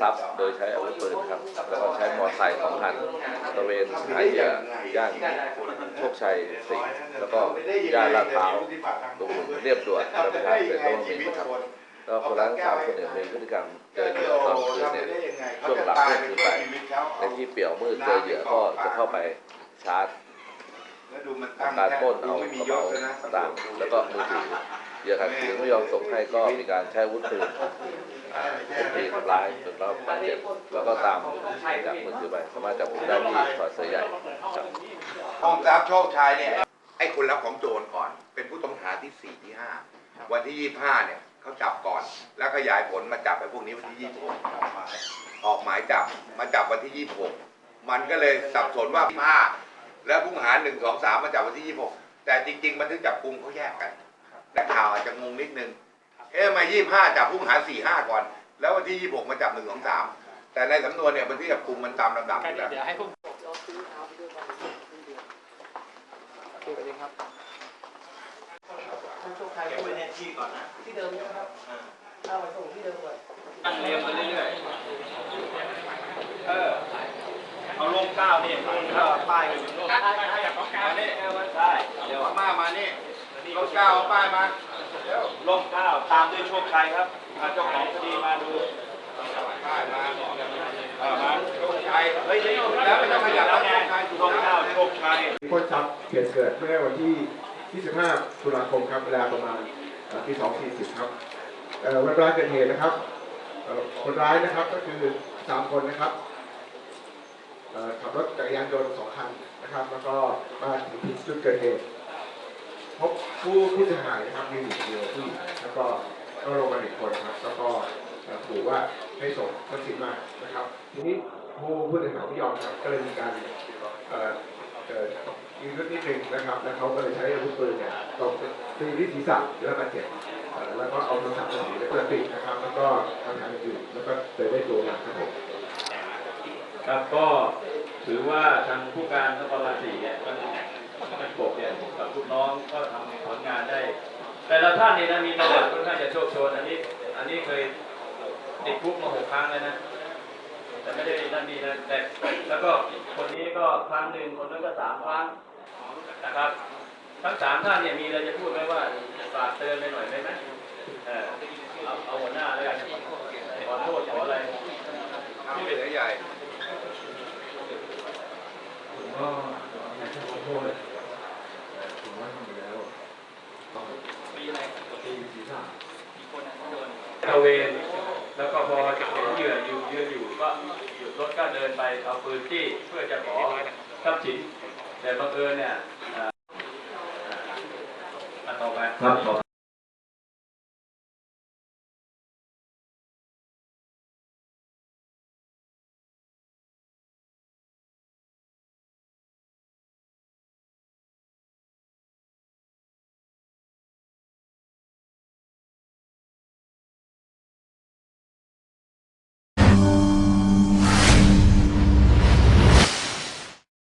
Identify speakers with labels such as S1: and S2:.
S1: ทรัพย์โดยใช้อาวุธปืนครับ แล้วก็ใช้มอเตอร์ไซค์สองคันตระเวนหาเหยื่อย่านโชคชัยสี่แล้วก็ย่านลาดพร้าวตรงเรียบด่วนแล้วไปทางเป็นโรงมินครับแล้วคนร้ายทั้งสามคนเนี่ยมีพฤติกรรมเจอเหยื่อตอนคืนเนี่ยช่วงหลังเที่ยงคืนไปในที่เปี่ยวมืดเจอเหยื่อก็จะเข้าไปชาร์จการ
S2: แค่
S1: ปล้นเอากระเป๋าต่างแล้วก็มือถือ เหยื่อขัดขืนไม่ยอมส่งให้ก็มีการใช้อาวุธปืนอ่าทุบตีทำร้ายจนเราบาดเจ็บแล้วก็ตามจับมือถือไปสามารถจับกุมได้ที่ถอดเสื้อใหญ่ครับ
S2: ห้องทรัพย์โชคชัยเนี่ยไอ้คนรับของโจรก่อน เป็นผู้ต้องหาที่สี่ที่ห้าวันที่ยี่ห้าเนี่ยเขาจับก่อน แล้วขยายผลมาจับไอ้พวกนี้วันที่ยี่หกออกหมายจับมาจับวันที่ยี่หกมันก็เลยสับสนว่าห้าแล้วผู้ต้องหาหนึ่งสองสามมาจับวันที่ยี่หกแต่จริง ๆ มันถึงจับกลุ่มเขาแยกกัน แต่ข่าวอาจจะงงนิดนึง เอ๊ะมายี่ห้าจับผู้ต้องหาสี่ห้าก่อน แล้ววันที่ยี่หกมาจับหนึ่งสองสามแต่ในสำนวนเนี่ยวันที่จับกลุ่มมันตามลำดับอยู่แล้ว
S3: เดี๋ยวให้พวก
S4: เก็บไว้ในที่ก่อนนะ
S3: ที่เดิมนะครับเอาไปส่งที่เดิมก่อน
S4: ตั้งเรียงมาเรื่อยๆ เออ เอาลงก้าวนี่ลงก้าวป้ายไปอยู่โน่นมานี่เออมาได้เดี๋ยว
S2: มา มานี่ รถก้าวเอาป้ายมา
S4: ลงก้าวตามด้วยโชคชัยครับพาเจ้าของคดีมาดู
S2: ป้ายมา
S4: เออมา
S2: โชคชัย
S4: เฮ้ยนี่
S2: แล้วไม่ต้องขยับ
S4: แล้วไง
S2: โชคชัย
S4: ลงก้าวโชคชัย
S5: พ้นทรัพย์เหตุเกิดเมื่อวันที่ 25 ตุลาคมครับ เวลาประมาณเอ่อตี2.40 ครับเอ่อวันเวลาเกิดเหตุนะครับเอ่อคนร้ายนะครับก็คือ 3 คนนะครับเอ่อขับรถจักรยานยนต์สองคันนะครับ แล้วก็มาถึงที่จุดเกิดเหตุ พบผู้ผู้เสียหายนะครับมีหนึ่งเดียวผู้หญิงแล้วก็ก็ลงมาหนึ่งคนครับแล้วก็เอ่อขู่ว่าให้ส่งทรัพย์สินมานะครับทีนี้ผู้ผู้เสียหายไม่ยอมครับก็เลยมีการเอ่อเอ่อยิงรถนิดนึงนะครับ แล้วเขาก็เลยใช้อาวุธปืนเนี่ยตบตีที่ศีรษะได้รับบาดเจ็บแล้วก็เอาโทรศัพท์มือถือไปเปิดปิดนะครับ แล้วก็ทำทางอื่นแล้วก็เลยได้ตัวมาครับผม
S6: ครับก็ถือว่าทางผู้การนครราชสีเนี่ย ก็เป็นกบเนี่ยกับลูกน้องก็ทำผลงานได้ แต่ละท่านนี่นะมีประวัติค่อนข้างจะโชคโชนอันนี้ อันนี้เคยติดคุกมาหกครั้งแล้วนะแต่ไม่ได้นั่นดีนะแต่แล้วก็คนนี้ก็ครั้งหนึ่งคนนั้นก็สามครั้งนะครับ ทั้งสามท่านเนี่ยมีอะไรจะพูดไหมว่าฝากเตือนไปหน่อยได้ไหมเออเอาเอาหัวหน้าแล้วกันขอโทษขออะไร
S2: ที่เหลือใหญ่
S5: ผมก็อยากจะขอโทษแต่ผมว่าทำไปแล้วตีศีรษะ
S6: ตะเวนแล้วก็พอจะเห็นเหยื่ออยู่ยืนอยู่ก็หยุดรถก็เดินไปเอาปืนจี้เพื่อจะขอทรัพย์สินแต่บังเอิญเนี่ยอ่าต่อไป
S7: ครับ